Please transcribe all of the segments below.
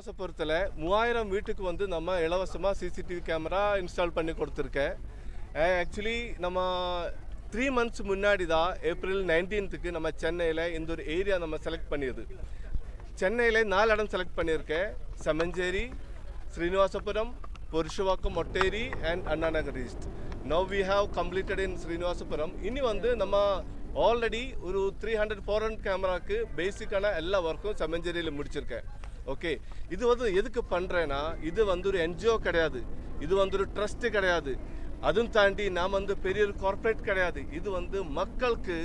ஸ்ரீனிவாசபுரத்தில் மூவாயிரம் வீட்டுக்கு வந்து நம்ம இலவசமாக சிசிடிவி கேமரா இன்ஸ்டால் பண்ணி கொடுத்துருக்கேன். ஆக்சுவலி நம்ம த்ரீ மந்த்ஸ் முன்னாடி தான் ஏப்ரல் நைன்டீன்த்துக்கு நம்ம சென்னையில் இந்த ஒரு ஏரியா நம்ம செலக்ட் பண்ணியது. சென்னையில் நாலு இடம் செலக்ட் பண்ணியிருக்கேன். Semmancheri Srinivasapuram Purasawalkam Otteri and Anna Nagar east now we have completed in Srinivasapuram. இனி வந்து நம்ம ஆல்ரெடி ஒரு த்ரீ ஹண்ட்ரட் ஃபோர் ஹண்ட்ரட் கேமராக்கு பேசிக்கான எல்லா ஒர்க்கும் செமஞ்சேரியில் முடிச்சிருக்கேன். ஓகே இது வந்து எதுக்கு பண்ணுறேன்னா இது வந்து ஒரு என்ஜிஓ கிடையாது. இது வந்து ஒரு ட்ரஸ்ட்டு கிடையாது. அதுவும் தாண்டி நாம் வந்து பெரிய ஒரு கார்ப்பரேட் கிடையாது. இது வந்து மக்களுக்கு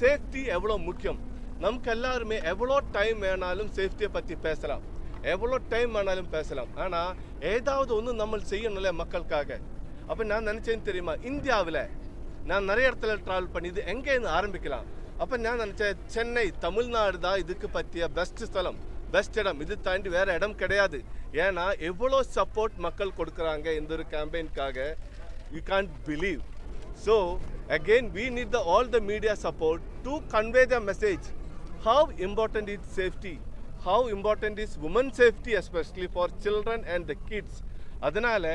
சேஃப்டி எவ்வளோ முக்கியம்? நமக்கு எல்லாருமே எவ்வளோ டைம் வேணாலும் சேஃப்டியை பற்றி பேசலாம். எவ்வளோ டைம் வேணாலும் பேசலாம். ஆனால் ஏதாவது ஒன்று நம்ம செய்யணும்ல மக்களுக்காக. அப்போ நான் நினச்சேன்னு தெரியுமா? இந்தியாவில் நான் நிறைய இடத்துல ட்ராவல் பண்ணி இது எங்கேருந்து ஆரம்பிக்கலாம்? அப்போ நான் நினச்சேன் சென்னை தமிழ்நாடு தான் இதுக்கு பற்றிய பெஸ்ட் ஸ்தலம். பெஸ்ட் இடம் இது தாண்டி வேறு இடம் கிடையாது ஏன்னா எவ்வளோ சப்போர்ட் மக்கள் கொடுக்குறாங்க இந்த ஒரு கேம்பெயின்காக you can't believe so again we need the all the media support to convey the message how important is safety how important is women safety especially for children and the kids அதனால்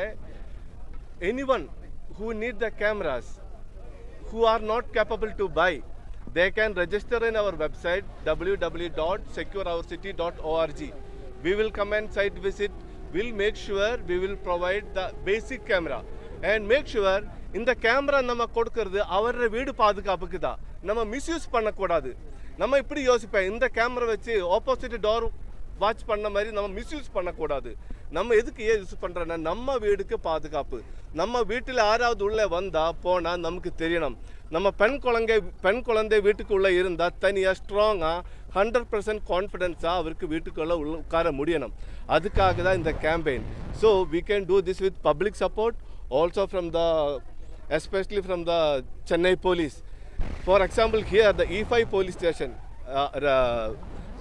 any one who need the cameras who are not capable to buy they can register in our website www.secureourcity.org we will come and site visit we'll make sure we will provide the basic camera and make sure இந்த camera நம்ம கொடுக்கறது அவரோட வீடு பாதுகாப்புக்கு தான் நம்ம misuse பண்ணக்கூடாது நம்ம இப்படி யோசிப்பேன் இந்த கேமரா வச்சு ஆப்போசிட் டோர் வாட்ச் பண்ண மாதிரி நம்ம மிஸ்யூஸ் பண்ணக்கூடாது. நம்ம எதுக்கு ஏன் யூஸ் பண்ணுறோன்னா நம்ம வீடுக்கு பாதுகாப்பு. நம்ம வீட்டில் யாராவது உள்ளே வந்தால் போனால் நமக்கு தெரியணும். நம்ம பெண் குழந்தை பெண் குழந்தை வீட்டுக்குள்ளே இருந்தால் தனியாக ஸ்ட்ராங்காக ஹண்ட்ரட் பர்சன்ட் கான்ஃபிடென்ஸாக அவருக்கு வீட்டுக்குள்ளே உள்ள உட்கார முடியணும். அதுக்காக தான் இந்த campaign so we can do this with public support also from the especially from the Chennai police for example here the இஃபை police station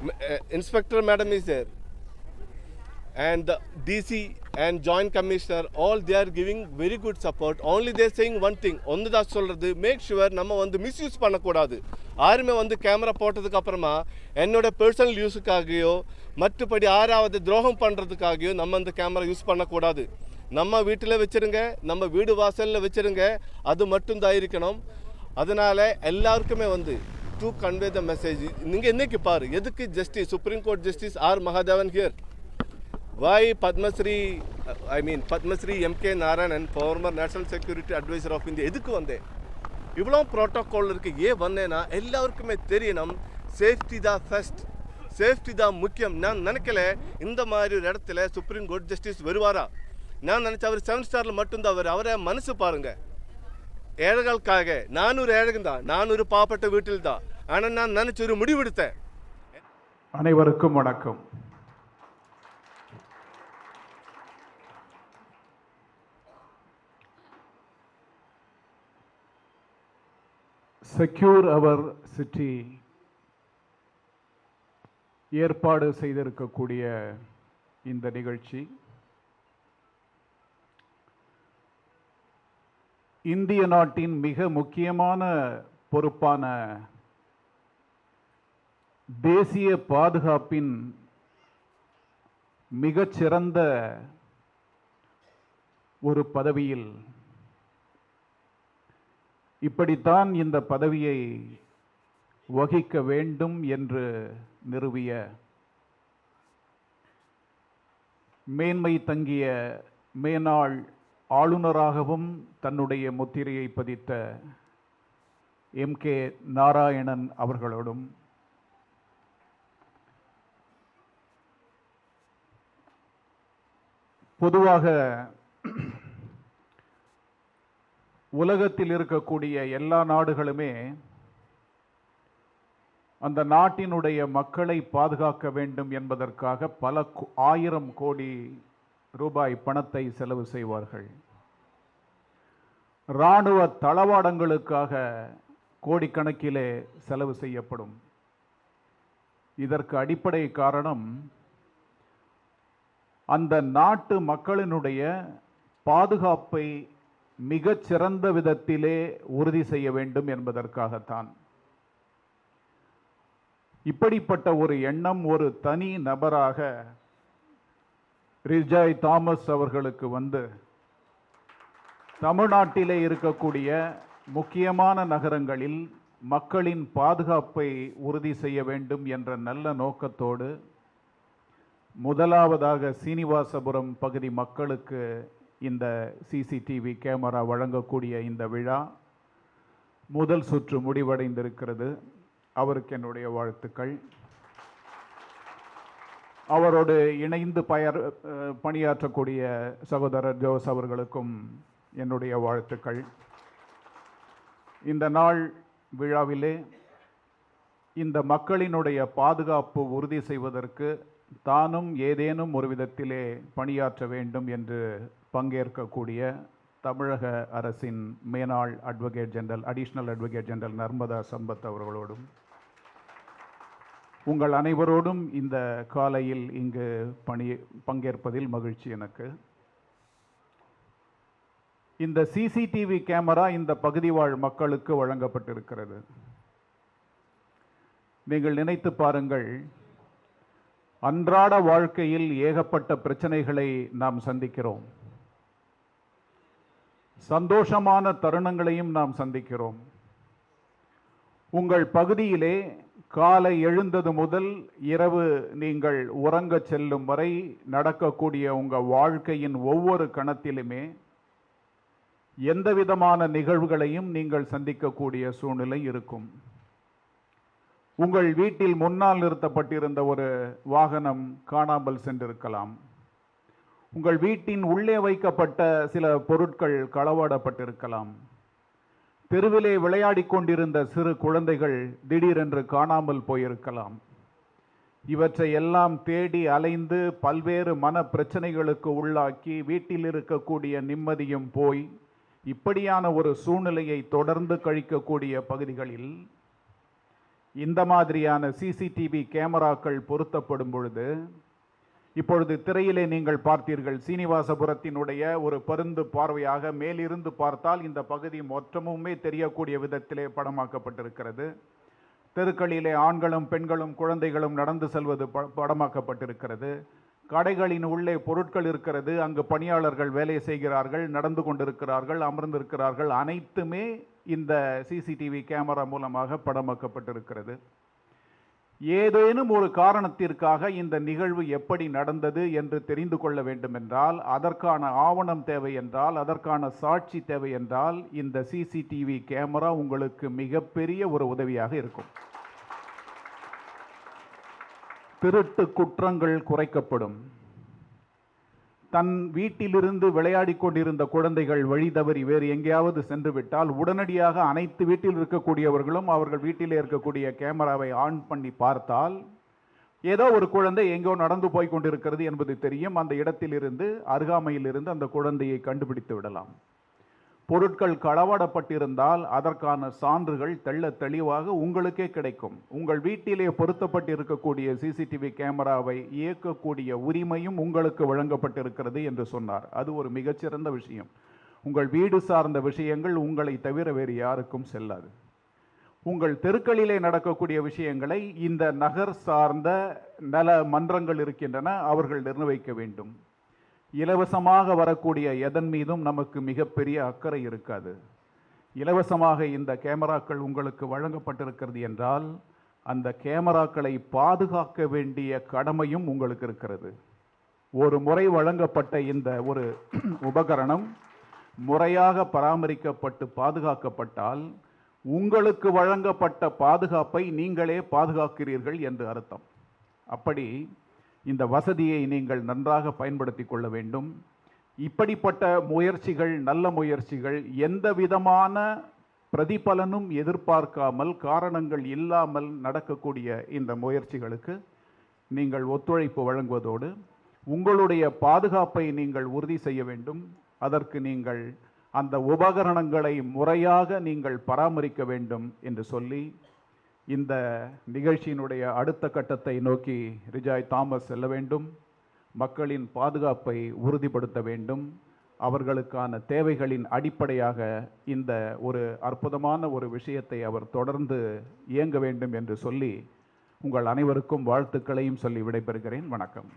uh, madam is uh, Inspector Madam is there, and the DC and Joint Commissioner, all they are giving very good support. Only they are saying one thing, ஒன்று தான் சொல்கிறது make sure நம்ம வந்து misuse பண்ணக்கூடாது. யாருமே வந்து camera போட்டதுக்கு அப்புறமா என்னோட பர்சனல் யூஸுக்காகவோ மற்றபடி யாராவது துரோகம் பண்ணுறதுக்காகவோ நம்ம அந்த கேமரா யூஸ் பண்ணக்கூடாது. நம்ம வீட்டில் வச்சிருங்க நம்ம வீடு வாசலில் வச்சிருங்க அது மட்டும்தான் இருக்கணும். அதனால் எல்லாருக்குமே வந்து டு கன்வே த மெசேஜ் நீங்கள் இன்னைக்கு பாரு எதுக்கு justice supreme court justice R Mahadevan here why Padmashri I mean Padmashri M K Narayanan former national security adviser of India எதுக்கு வந்தேன் இவ்வளோ ப்ரோட்டோக்கால் இருக்குது ஏன் வந்தேன்னா எல்லாருக்குமே தெரியணும் சேஃப்டி தான் ஃபர்ஸ்ட் சேஃப்டி தான் முக்கியம். நான் நினைக்கல இந்த மாதிரி ஒரு இடத்துல சுப்ரீம் கோர்ட் ஜஸ்டிஸ் வருவாரா? நான் நினச்ச அவர் செவன் ஸ்டாரில் மட்டும்தான் அவர் அவரை மனசு பாருங்கள் ஏழைகளுக்காக நானூறு ஒரு ஏழகன் தான் நானூறு ஒரு பாப்பட்ட வீட்டில் தான். ஆனால் நான் நினச்சி ஒரு முடிவெடுத்தேன் அனைவருக்கும் வணக்கம். செக்யூர் அவர் சிட்டி ஏற்பாடு செய்திருக்கக்கூடிய இந்த நிகழ்ச்சி. இந்திய நாட்டின் மிக முக்கியமான பொறுப்பான தேசிய பாதுகாப்பின் மிகச்சிறந்த ஒரு பதவியில் இப்படித்தான் இந்த பதவியை வகிக்க வேண்டும் என்று நிறுவிய மேன்மை தங்கிய மேனாள் ஆளுநராகவும் தன்னுடைய முத்திரையை பதித்த எம் கே நாராயணன் அவர்களோடும் பொதுவாக உலகத்தில் இருக்கக்கூடிய எல்லா நாடுகளுமே அந்த நாட்டினுடைய மக்களை பாதுகாக்க வேண்டும் என்பதற்காக பல கோ- ஆயிரம் கோடி ரூபாய் பணத்தை செலவு செய்வார்கள். இராணுவ தளவாடங்களுக்காக கோடிக்கணக்கிலே செலவு செய்யப்படும். இதற்கு அடிப்படை காரணம் அந்த நாட்டு மக்களினுடைய பாதுகாப்பை மிகச் சிறந்த விதத்திலே உறுதி செய்ய வேண்டும் என்பதற்காகத்தான். இப்படிப்பட்ட ஒரு எண்ணம் ஒரு தனி நபராக ரிஜாய் தாமஸ் அவர்களுக்கு வந்து தமிழ்நாட்டிலே இருக்கக்கூடிய முக்கியமான நகரங்களில் மக்களின் பாதுகாப்பை உறுதி செய்ய வேண்டும் என்ற நல்ல நோக்கத்தோடு முதலாவதாக சீனிவாசபுரம் பகுதி மக்களுக்கு இந்த சிசிடிவி கேமரா வழங்கக்கூடிய இந்த விழா முதல் சுற்று முடிவடைந்திருக்கிறது. அவருக்கு என்னுடைய வாழ்த்துக்கள். அவரோடு இணைந்து பயர் பணியாற்றக்கூடிய சகோதரர் ஜோஸ் அவர்களுக்கும் என்னுடைய வாழ்த்துக்கள். இந்த நாள் விழாவிலே இந்த மக்களினுடைய பாதுகாப்பு உறுதி செய்வதற்கு தானும் ஏதேனும் ஒரு விதத்திலே பணியாற்ற வேண்டும் என்று பங்கேற்கக்கூடிய தமிழக அரசின் மேனாள் advocate general additional advocate general Narmada Sampath அவர்களோடும் உங்கள் அனைவரோடும் இந்த காலையில் இங்கு பணி பங்கேற்பதில் மகிழ்ச்சி எனக்கு. இந்த சிசிடிவி கேமரா இந்த பகுதி வாழ் மக்களுக்கு வழங்கப்பட்டிருக்கிறது. நீங்கள் நினைத்து பாருங்கள் அன்றாட வாழ்க்கையில் ஏகப்பட்ட பிரச்சனைகளை நாம் சந்திக்கிறோம். சந்தோஷமான தருணங்களையும் நாம் சந்திக்கிறோம். உங்கள் பகுதியிலே காலை எழுந்தது முதல் இரவு நீங்கள் உறங்க செல்லும் வரை நடக்கக்கூடிய உங்கள் வாழ்க்கையின் ஒவ்வொரு கணத்திலுமே எந்த விதமான நிகழ்வுகளையும் நீங்கள் சந்திக்கக்கூடிய சூழ்நிலை இருக்கும். உங்கள் வீட்டில் முன்னால் நிறுத்தப்பட்டிருந்த ஒரு வாகனம் காணாமல் சென்றிருக்கலாம். உங்கள் வீட்டின் உள்ளே வைக்கப்பட்ட சில பொருட்கள் களவாடப்பட்டிருக்கலாம். தெருவிலே விளையாடி கொண்டிருந்த சிறு குழந்தைகள் திடீரென்று காணாமல் போயிருக்கலாம். இவற்றை எல்லாம் தேடி அலைந்து பல்வேறு மன பிரச்சனைகளுக்கு உள்ளாக்கி வீட்டில் இருக்கக்கூடிய நிம்மதியும் போய் இப்படியான ஒரு சூழ்நிலையை தொடர்ந்து கழிக்கக்கூடிய பகுதிகளில் இந்த மாதிரியான சிசிடிவி கேமராக்கள் பொருத்தப்படும் பொழுது இப்பொழுது திரையிலே நீங்கள் பார்த்தீர்கள் சீனிவாசபுரத்தினுடைய ஒரு பருந்து பார்வையாக மேலிருந்து பார்த்தால் இந்த பகுதி மொத்தமுமே தெரியக்கூடிய விதத்திலே படமாக்கப்பட்டிருக்கிறது. தெருக்களிலே ஆண்களும் பெண்களும் குழந்தைகளும் நடந்து செல்வது ப- படமாக்கப்பட்டிருக்கிறது. கடைகளின் உள்ளே பொருட்கள் இருக்கிறது அங்கு பணியாளர்கள் வேலை செய்கிறார்கள் நடந்து கொண்டிருக்கிறார்கள் அமர்ந்திருக்கிறார்கள் அனைத்துமே இந்த சிசிடிவி கேமரா மூலமாக படமாக்கப்பட்டிருக்கிறது. ஏதேனும் ஒரு காரணத்திற்காக இந்த நிகழ்வு எப்படி நடந்தது என்று தெரிந்து கொள்ள வேண்டுமென்றால் அதற்கான ஆவணம் தேவை என்றால் அதற்கான சாட்சி தேவை என்றால் இந்த சிசிடிவி கேமரா உங்களுக்கு மிகப்பெரிய ஒரு உதவியாக இருக்கும். திருட்டு குற்றங்கள் குறைக்கப்படும். தன் வீட்டிலிருந்து விளையாடி கொண்டிருந்த குழந்தைகள் வழி தவறி வேறு எங்கேயாவது சென்று விட்டால் உடனடியாக அனைத்து வீட்டில் இருக்கக்கூடியவர்களும் அவர்கள் வீட்டிலே இருக்கக்கூடிய கேமராவை ஆன் பண்ணி பார்த்தால் ஏதோ ஒரு குழந்தை எங்கோ நடந்து போய் கொண்டிருக்கிறது என்பது தெரியும். அந்த இடத்திலிருந்து அருகாமையிலிருந்து அந்த குழந்தையை கண்டுபிடித்து விடலாம். பொருட்கள் களவாடப்பட்டிருந்தால் அதற்கான சான்றுகள் தெள்ள தெளிவாக உங்களுக்கே கிடைக்கும். உங்கள் வீட்டிலே பொருத்தப்பட்டிருக்கக்கூடிய சிசிடிவி கேமராவை இயக்கக்கூடிய உரிமையும் உங்களுக்கு வழங்கப்பட்டிருக்கிறது என்று சொன்னார். அது ஒரு மிகச்சிறந்த விஷயம். உங்கள் வீடு சார்ந்த விஷயங்கள் உங்களை தவிர வேறு யாருக்கும் செல்லாது. உங்கள் தெருக்களிலே நடக்கக்கூடிய விஷயங்களை இந்த நகர் சார்ந்த நல மன்றங்கள் இருக்கின்றன அவர்கள் நிர்ணயிக்க வேண்டும். இலவசமாக வரக்கூடிய எதன் மீதும் நமக்கு மிகப்பெரிய அக்கறை இருக்காது. இலவசமாக இந்த கேமராக்கள் உங்களுக்கு வழங்கப்பட்டிருக்கிறது என்றால் அந்த கேமராக்களை பாதுகாக்க வேண்டிய கடமையும் உங்களுக்கு இருக்கிறது. ஒரு முறை வழங்கப்பட்ட இந்த ஒரு உபகரணம் முறையாக பராமரிக்கப்பட்டு பாதுகாக்கப்பட்டால் உங்களுக்கு வழங்கப்பட்ட பாதுகாப்பை நீங்களே பாதுகாக்கிறீர்கள் என்று அர்த்தம். அப்படி இந்த வசதியை நீங்கள் நன்றாக பயன்படுத்தி கொள்ள வேண்டும். இப்படிப்பட்ட முயற்சிகள் நல்ல முயற்சிகள் எந்த விதமான பிரதிபலனும் எதிர்பார்க்காமல் காரணங்கள் இல்லாமல் நடக்கக்கூடிய இந்த முயற்சிகளுக்கு நீங்கள் ஒத்துழைப்பு வழங்குவதோடு உங்களுடைய பாதுகாப்பை நீங்கள் உறுதி செய்ய வேண்டும். அதற்கு நீங்கள் அந்த உபகரணங்களை முறையாக நீங்கள் பராமரிக்க வேண்டும் என்று சொல்லி இந்த நிகழ்ச்சியினுடைய அடுத்த கட்டத்தை நோக்கி ரிஜாய் தாமஸ் செல்ல வேண்டும். மக்களின் பாதுகாப்பை உறுதிப்படுத்த வேண்டும். அவர்களுக்கான தேவைகளின் அடிப்படையாக இந்த ஒரு அற்புதமான ஒரு விஷயத்தை அவர் தொடர்ந்து இயங்க வேண்டும் என்று சொல்லி உங்கள் அனைவருக்கும் வாழ்த்துக்களையும் சொல்லி விடைபெறுகிறேன். வணக்கம்.